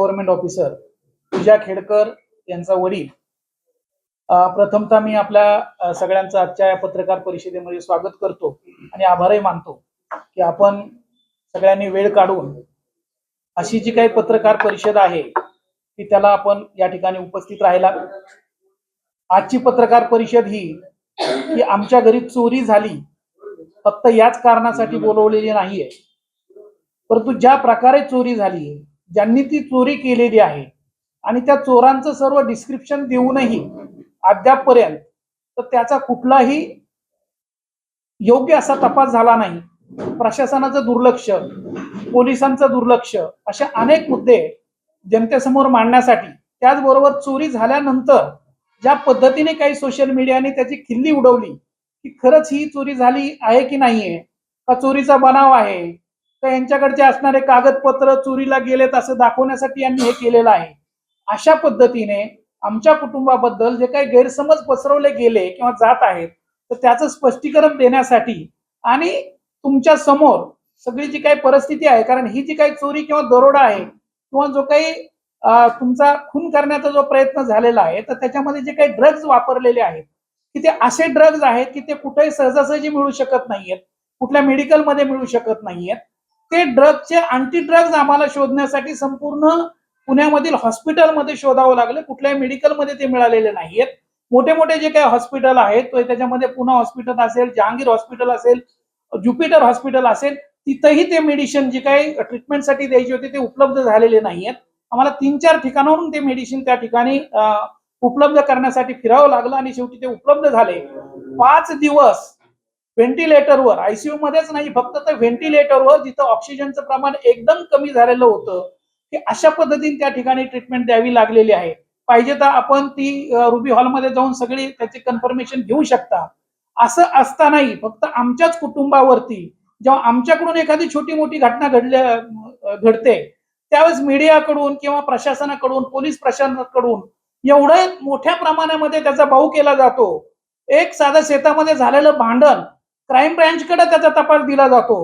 Government officer पूजा खेडकर यांचा वडील. प्रथमतः मी आपल्या सगळ्यांचं आजच्या या पत्रकार परिषदेमध्ये स्वागत करतो आणि आभारही मानतो की आपण सगळ्यांनी वेळ काढून अशी जी काही पत्रकार परिषद आहे ती त्याला आपण या ठिकाणी उपस्थित राहिला आजची पत्रकार परिषद ही की आमच्या घरी चोरी झाली फक्त याच कारणासाठी बोलवलेली नाहीये. परंतु ज्या प्रकारे चोरी झाली ज्यांनी ती चोरी केलेली आहे. आणि त्या चोरांचं सर्व डिस्क्रिप्शन देऊनही अद्यापपर्यंत तर त्याचा कुठलाही योग्य असा तपास झाला नाही. प्रशासनाचं दुर्लक्ष पोलिसांचं दुर्लक्ष असे अनेक मुद्दे जनतेसमोर मांडण्यासाठी त्याचबरोबर चोरी झाल्यानंतर ज्या पद्धतीने काही सोशल मीडियाने त्याची खिल्ली उडवली की खरंच ही चोरी झाली आहे की नाहीये? का चोरीचा बनाव आहे? तर यांच्याकडचे असणारे कागदपत्र चोरीला गेलेत असं दाखवण्यासाठी यांनी हे केलेलं आहे. अशा पद्धतीने आमच्या कुटुंबाबद्दल जे काही गैरसमज पसरवले गेले किंवा जात आहेत तर त्याचं स्पष्टीकरण देण्यासाठी आणि तुमच्यासमोर सगळी जी काही परिस्थिती आहे कारण ही जी काही चोरी किंवा दरोडा आहे किंवा जो काही तुमचा खून करण्याचा जो प्रयत्न झालेला आहे तर त्याच्यामध्ये जे काही ड्रग्ज वापरलेले आहेत की ते असे ड्रग्ज आहेत की ते कुठेही सहजासहजी मिळू शकत नाहीयेत कुठल्या मेडिकलमध्ये मिळू शकत नाहीयेत ते ड्रगचे अँटी ड्रग्ज आम्हाला शोधण्यासाठी संपूर्ण पुण्यामधील हॉस्पिटलमध्ये शोधावं लागलं. कुठल्याही मेडिकलमध्ये ते मिळालेले नाहीयेत. मोठे मोठे जे काही हॉस्पिटल आहेत त्याच्यामध्ये पुणे हॉस्पिटल असेल जहांगीर हॉस्पिटल असेल ज्युपिटर हॉस्पिटल असेल तिथंही ते मेडिसिन जे काही ट्रीटमेंटसाठी द्यायची होती ते उपलब्ध झालेले नाहीयेत. आम्हाला तीन चार ठिकाणावरून ते मेडिसिन त्या ठिकाणी उपलब्ध करण्यासाठी फिरावं लागलं आणि शेवटी ते उपलब्ध झाले. पाच दिवस व्हेंटिलेटरवर आयसीयू मध्येच नाही फक्त तर व्हेंटिलेटरवर जिथं ऑक्सिजनचं प्रमाण एकदम कमी झालेलं होतं की अशा पद्धतीने त्या ठिकाणी ट्रीटमेंट द्यावी लागलेली आहे. पाहिजे तर आपण ती रुबी हॉलमध्ये जाऊन सगळी त्याची कन्फर्मेशन घेऊ शकता. असं असतानाही फक्त आमच्याच कुटुंबावरती जेव्हा आमच्याकडून एखादी छोटी मोठी घटना घडल्या घडते त्यावेळेस मीडियाकडून किंवा प्रशासनाकडून पोलीस प्रशासनाकडून एवढं मोठ्या प्रमाणामध्ये त्याचा भाऊ केला जातो. एक साधा शेतामध्ये झालेलं भांडण क्राईम ब्रँचकडे त्याचा तपास दिला जातो.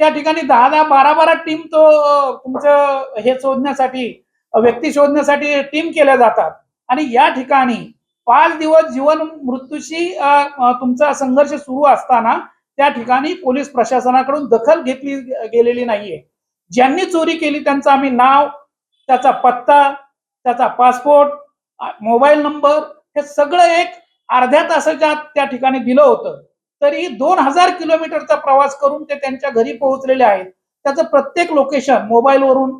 त्या ठिकाणी दहा दहा बारा बारा टीम तो तुमचं हे शोधण्यासाठी व्यक्ती शोधण्यासाठी टीम केल्या जातात. आणि या ठिकाणी पाच दिवस जीवन मृत्यूशी तुमचा संघर्ष सुरू असताना त्या ठिकाणी पोलीस प्रशासनाकडून दखल घेतली गेलेली नाहीये. ज्यांनी चोरी केली त्यांचं आम्ही नाव त्याचा पत्ता त्याचा पासपोर्ट मोबाईल नंबर हे सगळं एक अर्ध्या तासाच्या त्या ठिकाणी दिलं होतं. तरी दोन हजार किलोमीटरचा प्रवास करून ते त्यांच्या घरी पोहोचलेले आहेत. त्याचं प्रत्येक लोकेशन मोबाईलवरून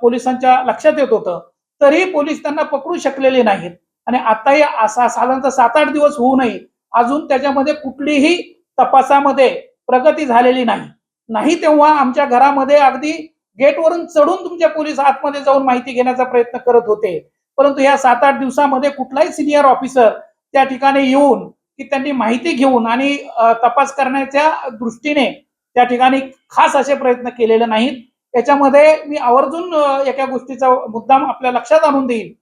पोलिसांच्या लक्षात येत होतं. तरी पोलीस त्यांना पकडू शकलेले नाहीत. आणि आताही असा साधारणतः सात आठ दिवस होऊ नये. अजून त्याच्यामध्ये कुठलीही तपासामध्ये प्रगती झालेली नाही. नाही तेव्हा आमच्या घरामध्ये अगदी गेटवरून चढून तुमच्या पोलीस आतमध्ये जाऊन माहिती घेण्याचा प्रयत्न करत होते. परंतु या सात आठ दिवसामध्ये कुठलाही सिनियर ऑफिसर त्या ठिकाणी येऊन की त्यांनी माहिती घेऊन आणि तपास करण्याच्या दृष्टीने त्या ठिकाणी खास असे प्रयत्न केलेले नाहीत. याच्यामध्ये मी आवर्जून एका गोष्टीचा मुद्दाम आपल्या लक्षात आणून देईल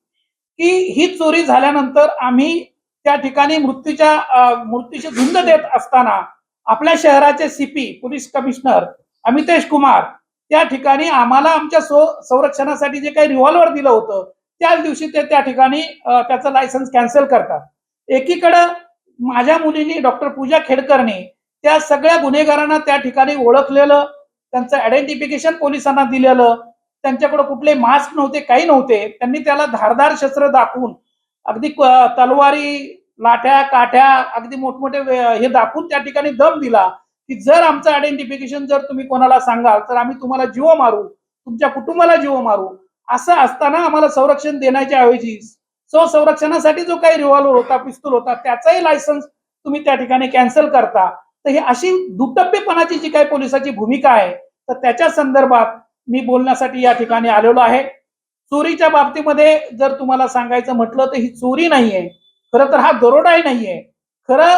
की ही चोरी झाल्यानंतर आम्ही त्या ठिकाणी मृत्यूच्या मृत्यूची झुंज देत असताना आपल्या शहराचे CP police commissioner Amitesh Kumar त्या ठिकाणी आम्हाला आमच्या सो- संरक्षणासाठी जे काही रिव्हॉल्वर दिलं होतं त्याच दिवशी ते त्या ठिकाणी त्याचं लायसन्स कॅन्सल करतात. एकीकडं माझ्या मुलीने डॉक्टर पूजा खेडकरने त्या सगळ्या गुन्हेगारांना त्या ठिकाणी ओळखलेलं त्यांचं आयडेंटिफिकेशन पोलिसांना दिलेलं त्यांच्याकडे कुठले मास्क नव्हते काही नव्हते त्यांनी त्याला धारदार शस्त्र दाखवून अगदी तलवारी लाठ्या काठ्या अगदी मोठमोठे हे दाखवून त्या ठिकाणी दम दिला की जर आमचं आयडेंटिफिकेशन जर तुम्ही कोणाला सांगाल तर आम्ही तुम्हाला जीव मारू तुमच्या कुटुंबाला जीव मारू असं असताना आम्हाला संरक्षण देण्याच्या ऐवजी स्वसंरक्षणासाठी जो काही रिव्हॉल्वर होता पिस्तूल होता त्याचाही लायसन्स तुम्ही त्या ठिकाणी कॅन्सल करता. तर ही अशी दुटप्पेपणाची जी काही पोलिसाची भूमिका आहे तर त्याच्या संदर्भात मी बोलण्यासाठी या ठिकाणी आलेलो आहे. चोरीच्या बाबतीमध्ये जर तुम्हाला सांगायचं म्हटलं तर ही चोरी नाहीये. खरं तर हा दरोडाही नाहीये. खरं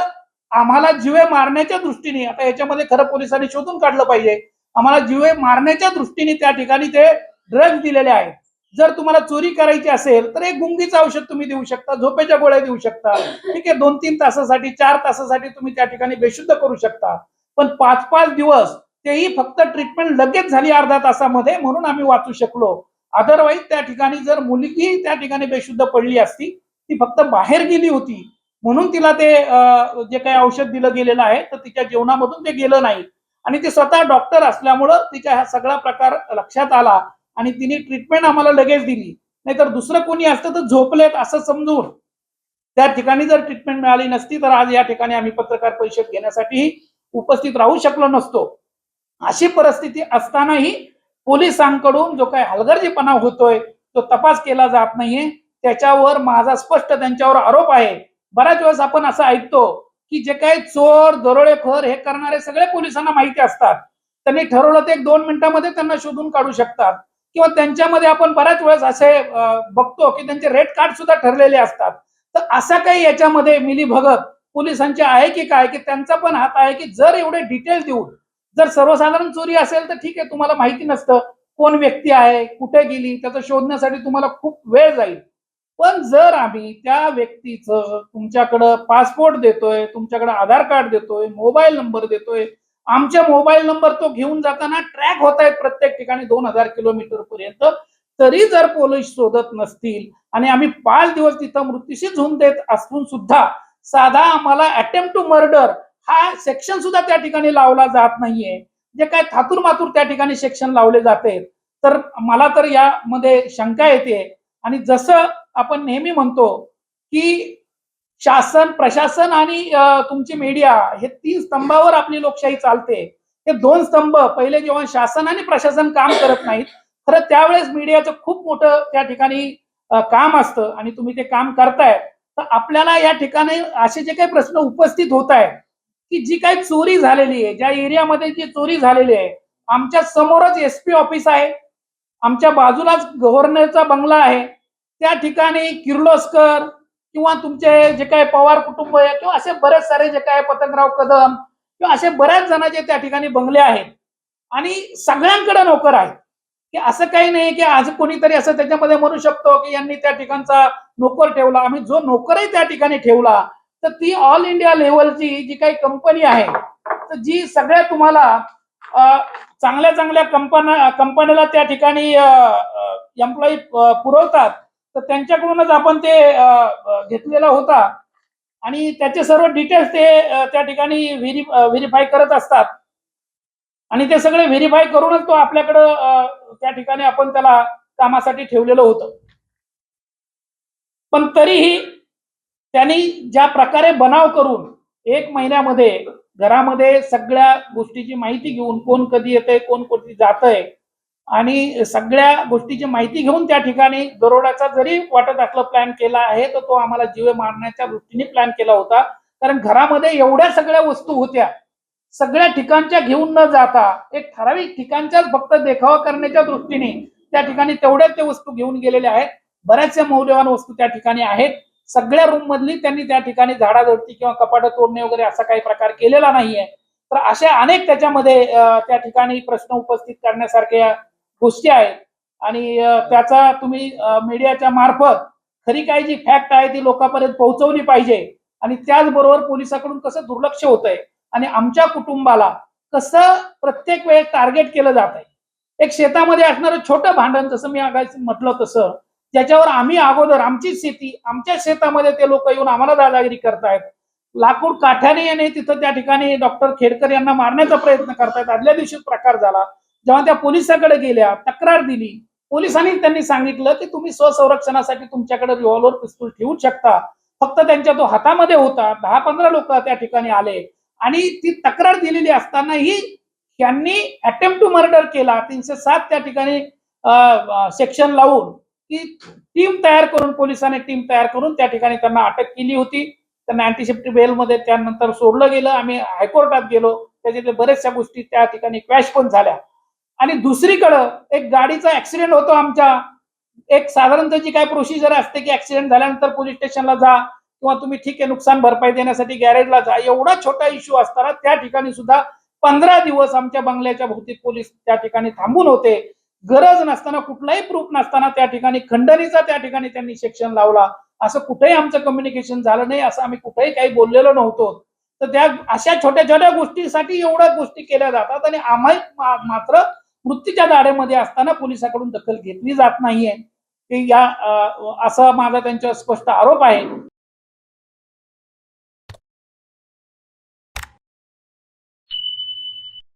आम्हाला जीवे मारण्याच्या दृष्टीने आता याच्यामध्ये खरं पोलिसांनी शोधून काढलं पाहिजे. आम्हाला जीवे मारण्याच्या दृष्टीने त्या ठिकाणी ते ड्रग्ज दिलेले आहेत. जर तुम्हाला चोरी करायची असेल तर एक गुंगीचं औषध तुम्ही देऊ शकता झोपेच्या गोळ्या देऊ शकता. ठीक आहे दोन तीन तासासाठी चार तासासाठी तुम्ही त्या ठिकाणी बेशुद्ध करू शकता. पण पाच पाच दिवस तेही फक्त ट्रीटमेंट लगेच झाली अर्ध्या तासामध्ये म्हणून आम्ही वाचू शकलो. अदरवाईज त्या ठिकाणी जर मुलगी त्या ठिकाणी बेशुद्ध पडली असती ती फक्त बाहेर गेली होती म्हणून तिला ते जे काही औषध दिलं गेलेलं आहे तर तिच्या जेवणामधून ते गेलं नाही. आणि ती स्वतः डॉक्टर असल्यामुळं तिच्या हा सगळा प्रकार लक्षात आला. आणि तिने ट्रीटमेंट आम्हाला लगेच दिली. नाहीतर दुसरं कोणी असतं तर झोपलेत असं समजून. त्या ठिकाणी जर ट्रीटमेंट मिळाली नसती तर आज या ठिकाणी आम्ही पत्रकार परिषद घेण्यासाठी उपस्थित राहू शकलो नसतो. अशी परिस्थिती असतानाही पोलिसांकडून जो काही हलगर्जीपणा होतोय तो तपास केला जात नाहीये. त्याच्यावर माझा स्पष्ट त्यांच्यावर आरोप आहे. बऱ्याच वेळेस आपण असं ऐकतो की जे काही चोर दरोडेखोर हे करणारे सगळे पोलिसांना माहिती असतात. त्यांनी ठरवलं ते एक दोन मिनिटांमध्ये त्यांना शोधून काढू शकतात. किंवा त्यांच्यामध्ये आपण बऱ्याच वेळेस असे बघतो की त्यांचे रेड कार्ड सुद्धा ठरलेले असतात. तर असा काही याच्यामध्ये मिली भगत पोलिसांचे आहे की काय? की त्यांचा पण हात आहे की जर एवढे डिटेल देऊन जर सर्वसाधारण चोरी असेल तर ठीक आहे तुम्हाला माहिती नसतं कोण व्यक्ती आहे कुठे गेली त्याचं शोधण्यासाठी तुम्हाला खूप वेळ जाईल. पण जर आम्ही त्या व्यक्तीचं तुमच्याकडं पासपोर्ट देतोय तुमच्याकडे आधार कार्ड देतोय मोबाईल नंबर देतोय आमच्या मोबाईल नंबर तो घेऊन जाताना ट्रॅक होत आहेत प्रत्येक ठिकाणी दोन हजार किलोमीटर पर्यंत. तरी जर पोलीस शोधत नसतील आणि आम्ही पाच दिवस तिथं मृत्यूशी झुंज देत असून सुद्धा साधा आम्हाला अटेम्प्ट टू मर्डर हा सेक्शन सुद्धा त्या ठिकाणी लावला जात नाहीये. जे काय थातूर मातूर त्या ठिकाणी सेक्शन लावले जाते. तर मला तर यामध्ये शंका येते. आणि जसं आपण नेहमी म्हणतो की शासन प्रशासन आणि तुमची मीडिया हे तीन स्तंभावर आपली लोकशाही चालते. हे दोन स्तंभ पहिले जेव्हा शासन आणि प्रशासन काम करत नाहीत खरं त्यावेळेस मीडियाचं खूप मोठं त्या ठिकाणी काम असतं आणि तुम्ही ते काम करताय. तर आपल्याला या ठिकाणी असे जे काही प्रश्न उपस्थित होत आहेत की जी काही चोरी झालेली आहे ज्या एरियामध्ये जी चोरी झालेली आहे आमच्या समोरच एस पी ऑफिस आहे आमच्या बाजूलाच गव्हर्नरचा बंगला आहे त्या ठिकाणी किर्लोस्कर किंवा तुमचे जे काही पवार कुटुंब आहे किंवा असे बरेच सारे जे काय पतंगराव कदम किंवा असे बऱ्याच जणांचे त्या ठिकाणी बंगले आहेत. आणि सगळ्यांकडे नोकर आहेत. की असं काही नाही की आज कोणीतरी असं त्याच्यामध्ये म्हणू शकतो की यांनी त्या ठिकाणचा नोकर ठेवला. आम्ही जो नोकरही त्या ठिकाणी ठेवला तर ती ऑल इंडिया लेवलची जी काही कंपनी आहे तर जी सगळ्या तुम्हाला चांगल्या चांगल्या कंपन्या कंपन्याला त्या ठिकाणी एम्प्लॉई पुरवतात. तर त्यांच्याकडूनच आपण ते घेतलेला होता. आणि त्याचे सर्व डिटेल्स ते त्या ठिकाणी व्हेरीफाय करत असतात. आणि ते सगळे व्हेरीफाय करूनच तो आपल्याकडं त्या ठिकाणी आपण त्याला कामासाठी ठेवलेलं होतं. पण तरीही त्यांनी ज्या प्रकारे बनाव करून एक महिन्यामध्ये घरामध्ये सगळ्या गोष्टीची माहिती घेऊन कोण कधी येतंय कोण कधी जातंय आणि सगळ्या गोष्टीची माहिती घेऊन त्या ठिकाणी दरोड्याचा जरी वाटत असलं प्लॅन केला आहे तर तो आम्हाला जीवे मारण्याच्या दृष्टीने प्लॅन केला होता. कारण घरामध्ये एवढ्या सगळ्या वस्तू होत्या. सगळ्या ठिकाणच्या घेऊन न जाता एक ठराविक ठिकाणच्याच फक्त देखावा करण्याच्या दृष्टीने त्या ठिकाणी तेवढ्याच ते वस्तू घेऊन गेलेल्या आहेत. बऱ्याचशा मौल्यवान वस्तू त्या ठिकाणी आहेत. सगळ्या रूम मधली त्यांनी त्या ठिकाणी झाडाझडती किंवा कपाट तोडणे वगैरे असा काही प्रकार केलेला नाहीये. तर अशा अनेक त्याच्यामध्ये त्या ठिकाणी प्रश्न उपस्थित करण्यासारख्या गोष्टी आहेत. आणि त्याचा तुम्ही मीडियाच्या मार्फत खरी काही जी फॅक्ट आहे ती लोकांपर्यंत पोहोचवली पाहिजे. आणि त्याचबरोबर पोलिसाकडून कसं दुर्लक्ष होत आहे आणि आमच्या कुटुंबाला कसं प्रत्येक वेळेस टार्गेट केलं जात आहे एक शेतामध्ये असणारं छोटं भांडण जसं मी आगायचं म्हटलं तसं ज्याच्यावर आम्ही अगोदर आमची शेती आमच्या शेतामध्ये ते लोक येऊन आम्हाला दादागिरी करतायत. लाकूड काठ्याने येणे तिथं त्या ठिकाणी डॉक्टर खेडकर यांना मारण्याचा प्रयत्न करतायत. आदल्या दिवशी प्रकार झाला. जेव्हा त्या पोलिसाकडे गेल्या तक्रार दिली पोलिसांनी त्यांनी सांगितलं की तुम्ही स्वसंरक्षणासाठी तुमच्याकडे रिव्हॉल्वर पिस्तूल ठेवू शकता. फक्त त्यांच्या तो हातामध्ये होता. दहा पंधरा लोक त्या ठिकाणी आले. आणि ती तक्रार दिलेली असतानाही त्यांनी अटेम्प्ट टू मर्डर केला. तीनशे सात त्या ठिकाणी सेक्शन लावून की टीम तयार करून पोलिसांनी टीम तयार करून त्या ठिकाणी त्यांना अटक केली होती. त्यांना अँटीसेप्टिक बेलमध्ये त्यानंतर सोडलं गेलं. आम्ही हायकोर्टात गेलो. त्याच्यातल्या बऱ्याचशा गोष्टी त्या ठिकाणी क्रॅश पण झाल्या. आणि दुसरीकडं एक गाडीचा ऍक्सिडेंट होतो आमच्या. एक साधारणतः जी काय प्रोसिजर असते की ऍक्सिडेंट झाल्यानंतर पोलीस स्टेशनला जा किंवा तुम्ही ठीक आहे नुकसान भरपाई देण्यासाठी गॅरेजला जा. एवढा छोटा इश्यू असताना त्या ठिकाणी सुद्धा पंधरा दिवस आमच्या बंगल्याच्या भोवती पोलीस त्या ठिकाणी थांबून होते. गरज नसताना कुठलाही प्रूफ नसताना त्या ठिकाणी खंडणीचा त्या ठिकाणी त्यांनी सेक्शन लावला. असं कुठेही आमचं कम्युनिकेशन झालं नाही असं आम्ही कुठेही काही बोललेलो नव्हतो. तर त्या अशा छोट्या छोट्या गोष्टीसाठी एवढ्या गोष्टी केल्या जातात आणि आम्ही मा- मात्र मृत्यूच्या दाढेमध्ये असताना पोलिसाकडून दखल घेतली जात नाहीये. या असा माझा त्यांच्यावर स्पष्ट आरोप आहे.